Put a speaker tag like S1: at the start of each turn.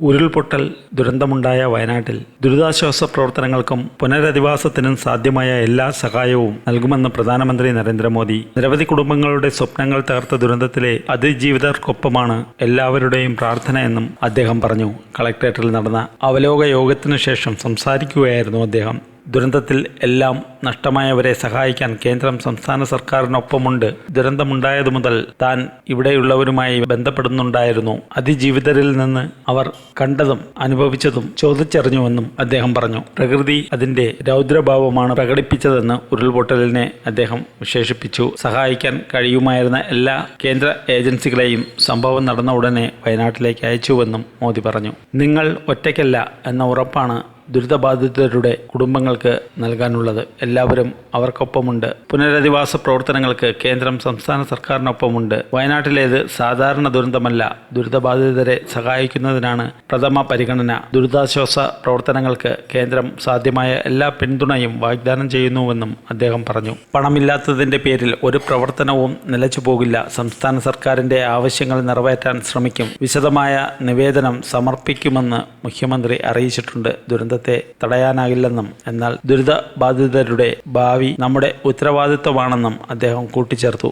S1: ഉരുൾപൊട്ടൽ ദുരന്തമുണ്ടായ വയനാട്ടിൽ ദുരിതാശ്വാസ പ്രവർത്തനങ്ങൾക്കും പുനരധിവാസത്തിനും സാധ്യമായ എല്ലാ സഹായവും നൽകുമെന്ന് പ്രധാനമന്ത്രി നരേന്ദ്രമോദി. നിരവധി കുടുംബങ്ങളുടെ സ്വപ്നങ്ങൾ തകർത്ത ദുരന്തത്തിലെ അതിജീവിതർക്കൊപ്പമാണ് എല്ലാവരുടെയും പ്രാർത്ഥന എന്നും അദ്ദേഹം പറഞ്ഞു. കളക്ടറേറ്റിൽ നടന്ന അവലോക യോഗത്തിനു ശേഷം സംസാരിക്കുകയായിരുന്നു അദ്ദേഹം. ദുരന്തത്തിൽ എല്ലാം നഷ്ടമായവരെ സഹായിക്കാൻ കേന്ദ്രം സംസ്ഥാന സർക്കാരിനൊപ്പമുണ്ട്. ദുരന്തമുണ്ടായതു മുതൽ താൻ ഇവിടെയുള്ളവരുമായി ബന്ധപ്പെടുന്നുണ്ടായിരുന്നു. അതിജീവിതരിൽ നിന്ന് അവർ കണ്ടതും അനുഭവിച്ചതും ചോദിച്ചറിഞ്ഞുവെന്നും അദ്ദേഹം പറഞ്ഞു. പ്രകൃതി അതിന്റെ രൗദ്രഭാവമാണ് പ്രകടിപ്പിച്ചതെന്ന് ഉരുൾപൊട്ടലിനെ അദ്ദേഹം വിശേഷിപ്പിച്ചു. സഹായിക്കാൻ കഴിയുമായിരുന്ന എല്ലാ കേന്ദ്ര ഏജൻസികളെയും സംഭവം നടന്ന ഉടനെ വയനാട്ടിലേക്ക് അയച്ചുവെന്നും മോദി പറഞ്ഞു. നിങ്ങൾ ഒറ്റയ്ക്കല്ല എന്ന ഉറപ്പാണ് ദുരിതബാധിതരുടെ കുടുംബങ്ങൾക്ക് നൽകാനുള്ളത്. എല്ലാവരും അവർക്കൊപ്പമുണ്ട്. പുനരധിവാസ പ്രവർത്തനങ്ങൾക്ക് കേന്ദ്രം സംസ്ഥാന സർക്കാരിനൊപ്പമുണ്ട്. വയനാട്ടിലേത് സാധാരണ ദുരന്തമല്ല ദുരിതബാധിതരെ സഹായിക്കുന്നതിനാണ് പ്രഥമ പരിഗണന. ദുരിതാശ്വാസ പ്രവർത്തനങ്ങൾക്ക് കേന്ദ്രം സാധ്യമായ എല്ലാ പിന്തുണയും വാഗ്ദാനം ചെയ്യുന്നുവെന്നും അദ്ദേഹം പറഞ്ഞു. പണമില്ലാത്തതിന്റെ പേരിൽ ഒരു പ്രവർത്തനവും നിലച്ചു പോകില്ല സംസ്ഥാന സർക്കാരിന്റെ ആവശ്യങ്ങൾ നിറവേറ്റാൻ ശ്രമിക്കും. വിശദമായ നിവേദനം സമർപ്പിക്കുമെന്ന് മുഖ്യമന്ത്രി അറിയിച്ചിട്ടുണ്ട്. ദുരന്തത്തെ തടയാനാകില്ലെന്നും എന്നാൽ ദുരിതബാധിതരുടെ ഭാവി നമ്മുടെ ഉത്തരവാദിത്വമാണെന്നും അദ്ദേഹം കൂട്ടിച്ചേർത്തു.